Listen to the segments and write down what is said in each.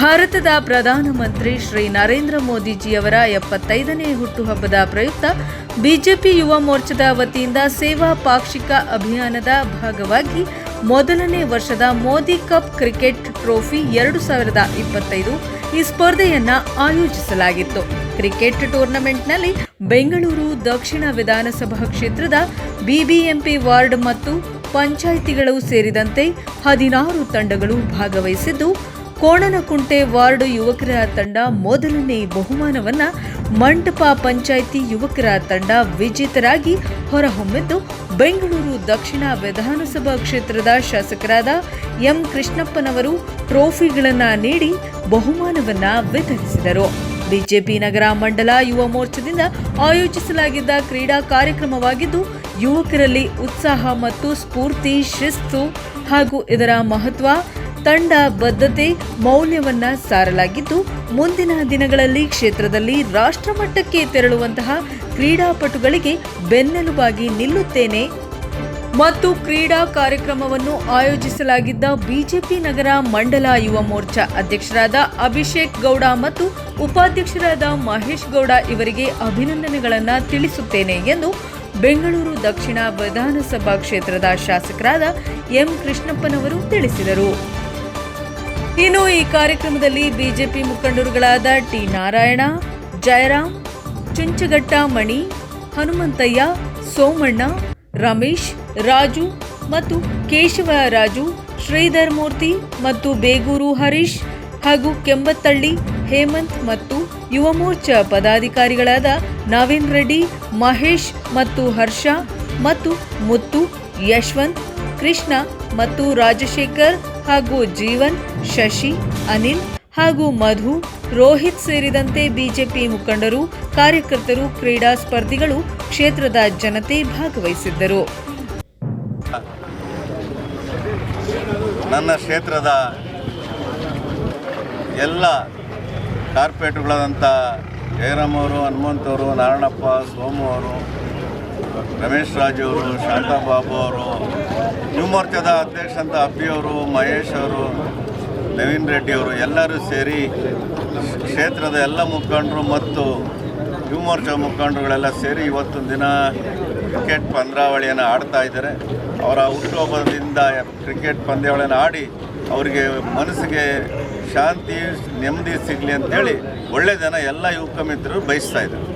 ಭಾರತದ ಪ್ರಧಾನಮಂತ್ರಿ ಶ್ರೀ ನರೇಂದ್ರ ಮೋದಿಜಿಯವರ ಎಪ್ಪತ್ತೈದನೇ ಹುಟ್ಟುಹಬ್ಬದ ಪ್ರಯುಕ್ತ ಬಿಜೆಪಿ ಯುವ ಮೋರ್ಚಾದ ವತಿಯಿಂದ ಸೇವಾ ಪಾಕ್ಷಿಕ ಅಭಿಯಾನದ ಭಾಗವಾಗಿ ಮೊದಲನೇ ವರ್ಷದ ಮೋದಿ ಕಪ್ ಕ್ರಿಕೆಟ್ ಟ್ರೋಫಿ ಎರಡು ಸಾವಿರದ ಇಪ್ಪತ್ತೈದು ಈ ಸ್ಪರ್ಧೆಯನ್ನ ಆಯೋಜಿಸಲಾಗಿತ್ತು. ಕ್ರಿಕೆಟ್ ಟೂರ್ನಮೆಂಟ್ನಲ್ಲಿ ಬೆಂಗಳೂರು, ದಕ್ಷಿಣ ವಿಧಾನಸಭಾ ಕ್ಷೇತ್ರದ ಬಿಬಿಎಂಪಿ ವಾರ್ಡ್ ಮತ್ತು ಪಂಚಾಯಿತಿಗಳು ಸೇರಿದಂತೆ ಹದಿನಾರು ತಂಡಗಳು ಭಾಗವಹಿಸಿದ್ದು ಕೋಣನಕುಂಟೆ ವಾರ್ಡ್ ಯುವಕರ ತಂಡ ಮೊದಲನೇ ಬಹುಮಾನವನ್ನ ಮಂಟಪ ಪಂಚಾಯಿತಿ ಯುವಕರ ತಂಡ ವಿಜೇತರಾಗಿ ಹೊರಹೊಮ್ಮಿದ್ದು ಬೆಂಗಳೂರು ದಕ್ಷಿಣ ವಿಧಾನಸಭಾ ಕ್ಷೇತ್ರದ ಶಾಸಕರಾದ ಎಂ ಕೃಷ್ಣಪ್ಪನವರು ಟ್ರೋಫಿಗಳನ್ನು ನೀಡಿ ಬಹುಮಾನವನ್ನ ವಿತರಿಸಿದರು. ಬಿಜೆಪಿ ನಗರ ಮಂಡಲ ಯುವ ಮೋರ್ಚಾದಿಂದ ಆಯೋಜಿಸಲಾಗಿದ್ದ ಕ್ರೀಡಾ ಕಾರ್ಯಕ್ರಮವಾಗಿದ್ದು ಯುವಕರಲ್ಲಿ ಉತ್ಸಾಹ ಮತ್ತು ಸ್ಫೂರ್ತಿ, ಶಿಸ್ತು ಹಾಗೂ ಇದರ ಮಹತ್ವ ತಂಡ ಬದ್ಧತೆ ಮೌಲ್ಯವನ್ನ ಸಾರಲಾಗಿದ್ದು, ಮುಂದಿನ ದಿನಗಳಲ್ಲಿ ಕ್ಷೇತ್ರದಲ್ಲಿ ರಾಷ್ಟ್ರಮಟ್ಟಕ್ಕೆ ತೆರಳುವಂತಹ ಕ್ರೀಡಾಪಟುಗಳಿಗೆ ಬೆನ್ನೆಲುಬಾಗಿ ನಿಲ್ಲುತ್ತೇನೆ. ಮತ್ತು ಕ್ರೀಡಾ ಕಾರ್ಯಕ್ರಮವನ್ನು ಆಯೋಜಿಸಲಾಗಿದ್ದ ಬಿಜೆಪಿ ನಗರ ಮಂಡಲ ಯುವ ಮೋರ್ಚಾ ಅಧ್ಯಕ್ಷರಾದ ಅಭಿಷೇಕ್ ಗೌಡ ಮತ್ತು ಉಪಾಧ್ಯಕ್ಷರಾದ ಮಹೇಶ್ ಗೌಡ ಇವರಿಗೆ ಅಭಿನಂದನೆಗಳನ್ನು ತಿಳಿಸುತ್ತೇನೆ ಎಂದು ಬೆಂಗಳೂರು ದಕ್ಷಿಣ ವಿಧಾನಸಭಾ ಕ್ಷೇತ್ರದ ಶಾಸಕರಾದ ಎಂ ಕೃಷ್ಣಪ್ಪನವರು ತಿಳಿಸಿದರು. ಇನ್ನು ಈ ಕಾರ್ಯಕ್ರಮದಲ್ಲಿ ಬಿಜೆಪಿ ಮುಖಂಡರುಗಳಾದ ಟಿ ನಾರಾಯಣ ಜಯರಾಮ್ ಚುಂಚಗಟ್ಟ ಮಣಿ, ಹನುಮಂತಯ್ಯ, ಸೋಮಣ್ಣ, ರಮೇಶ್, ರಾಜು ಮತ್ತು ಕೇಶವರಾಜು, ಶ್ರೀಧರ್ ಮೂರ್ತಿ ಮತ್ತು ಬೇಗೂರು ಹರೀಶ್ ಹಾಗೂ ಕೆಂಬತ್ತಳ್ಳಿ, ಹೇಮಂತ್ ಮತ್ತು ಯುವ ಮೋರ್ಚಾ ಪದಾಧಿಕಾರಿಗಳಾದ ನವೀನ್ ರೆಡ್ಡಿ, ಮಹೇಶ್ ಮತ್ತು ಹರ್ಷ ಮತ್ತು ಮುತ್ತು, ಯಶವಂತ್, ಕೃಷ್ಣ ಮತ್ತು ರಾಜಶೇಖರ್ ಹಾಗೂ ಜೀವನ್, ಶಶಿ, ಅನಿಲ್ ಹಾಗೂ ಮಧು, ರೋಹಿತ್ ಸೇರಿದಂತೆ ಬಿಜೆಪಿ ಮುಖಂಡರು, ಕಾರ್ಯಕರ್ತರು, ಕ್ರೀಡಾ ಸ್ಪರ್ಧಿಗಳು, ಕ್ಷೇತ್ರದ ಜನತೆ ಭಾಗವಹಿಸಿದ್ದರು. ನನ್ನ ಕ್ಷೇತ್ರದ ಎಲ್ಲ ಕಾರ್ಪೊರೇಟ್ಗಳಾದಂಥ ಜಯರಾಮ್ ಅವರು ಹನುಮಂತವರು ನಾರಾಯಣಪ್ಪ, ಸೋಮು ಅವರು ರಮೇಶ್ ರಾಜು ಅವರು ಶಾಂತಾಬಾಬು ಅವರು ಯುವಮೋರ್ಚಾದ ಅಧ್ಯಕ್ಷ ಅಂತ ಅಪ್ಪಿ ಅವರು, ಮಹೇಶ್ ಅವರು, ನವೀನ್ ರೆಡ್ಡಿ ಅವರು, ಎಲ್ಲರೂ ಸೇರಿ ಕ್ಷೇತ್ರದ ಎಲ್ಲ ಮುಖಂಡರು ಮತ್ತು ಯುವಮೋರ್ಚಾ ಮುಖಂಡರುಗಳೆಲ್ಲ ಸೇರಿ ಇವತ್ತೊಂದು ದಿನ ಕ್ರಿಕೆಟ್ ಪಂದ್ಯಾವಳಿಯನ್ನು ಆಡ್ತಾ ಇದ್ದಾರೆ. ಅವರ ಹುಟ್ಟುಹಬ್ಬದಿಂದ ಕ್ರಿಕೆಟ್ ಪಂದ್ಯಾವಳಿಯನ್ನು ಆಡಿ ಅವರಿಗೆ ಮನಸ್ಸಿಗೆ ಶಾಂತಿ, ನೆಮ್ಮದಿ ಸಿಗಲಿ ಅಂತೇಳಿ ಒಳ್ಳೆಯ ಜನ ಎಲ್ಲ ಯುವಕ ಮಿತ್ರರು ಬಯಸ್ತಾ ಇದ್ದಾರೆ.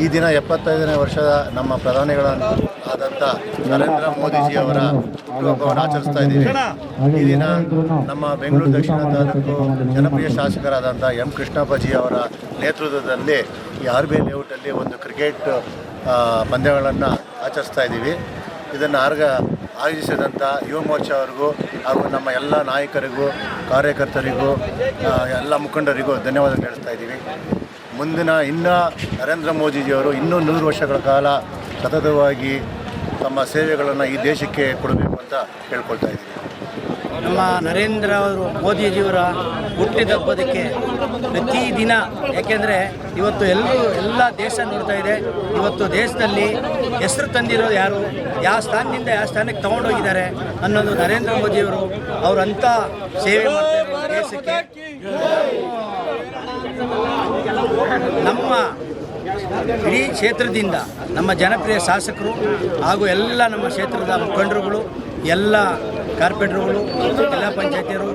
ಈ ದಿನ ಎಪ್ಪತ್ತೈದನೇ ವರ್ಷದ ನಮ್ಮ ಪ್ರಧಾನಿಗಳಾದಂಥ ನರೇಂದ್ರ ಮೋದಿಜಿಯವರ ಹುಟ್ಟುಹಬ್ಬವನ್ನು ಆಚರಿಸ್ತಾ ಇದ್ದೀವಿ ಈ ದಿನ ನಮ್ಮ ಬೆಂಗಳೂರು ದಕ್ಷಿಣ ತಾಲೂಕು ಜನಪ್ರಿಯ ಶಾಸಕರಾದಂಥ ಎಂ ಕೃಷ್ಣಪ್ಪಜಿ ಅವರ ನೇತೃತ್ವದಲ್ಲಿ ಈ ಆರ್ ಬಿ ಐ ಲೇಔಟಲ್ಲಿ ಒಂದು ಕ್ರಿಕೆಟ್ ಪಂದ್ಯಗಳನ್ನು ಆಚರಿಸ್ತಾ ಇದ್ದೀವಿ. ಇದನ್ನು ಆರ್ಗ, ಆಯೋಜಿಸಿದಂಥ ಯುವ ಮೋರ್ಚಾ ಅವರಿಗೂ ಹಾಗೂ ನಮ್ಮ ಎಲ್ಲ ನಾಯಕರಿಗೂ, ಕಾರ್ಯಕರ್ತರಿಗೂ ಎಲ್ಲ ಮುಖಂಡರಿಗೂ ಧನ್ಯವಾದ ಹೇಳ್ತಾ ಇದ್ದೀವಿ. ಮುಂದಿನ ಇನ್ನೂ ನರೇಂದ್ರ ಮೋದಿಜಿಯವರು ಇನ್ನೂ ನೂರು ವರ್ಷಗಳ ಕಾಲ ಸತತವಾಗಿ ತಮ್ಮ ಸೇವೆಗಳನ್ನು ಈ ದೇಶಕ್ಕೆ ಕೊಡಬೇಕು ಅಂತ ಹೇಳ್ಕೊಳ್ತಾ ಇದ್ದೀವಿ ನಮ್ಮ ನರೇಂದ್ರ ಅವರು ಮೋದಿಜಿಯವರ ಹುಟ್ಟಿದಬ್ಬದಕ್ಕೆ ಪ್ರತಿದಿನ, ಯಾಕೆಂದರೆ ಇವತ್ತು ಎಲ್ಲರೂ ಎಲ್ಲ ದೇಶ ನೋಡ್ತಾ ಇದೆ. ಇವತ್ತು ದೇಶದಲ್ಲಿ ಹೆಸರು ತಂದಿರೋದು ಯಾರು? ಯಾವ ಸ್ಥಾನದಿಂದ ಯಾವ ಸ್ಥಾನಕ್ಕೆ ತಗೊಂಡೋಗಿದ್ದಾರೆ ಅನ್ನೋದು ನರೇಂದ್ರ ಮೋದಿಯವರು ಅವರಂಥ ಸೇವೆ ಮಾಡ್ತಾರೆ ದೇಶಕ್ಕೆ. ನಮ್ಮ ಇಡೀ ಕ್ಷೇತ್ರದಿಂದ ನಮ್ಮ ಜನಪ್ರಿಯ ಶಾಸಕರು ಹಾಗೂ ಎಲ್ಲ ನಮ್ಮ ಕ್ಷೇತ್ರದ ಮುಖಂಡರುಗಳು, ಎಲ್ಲ ಕಾರ್ಪೆಂಟ್ರುಗಳು ಜಿಲ್ಲಾ ಪಂಚಾಯತಿಯವರು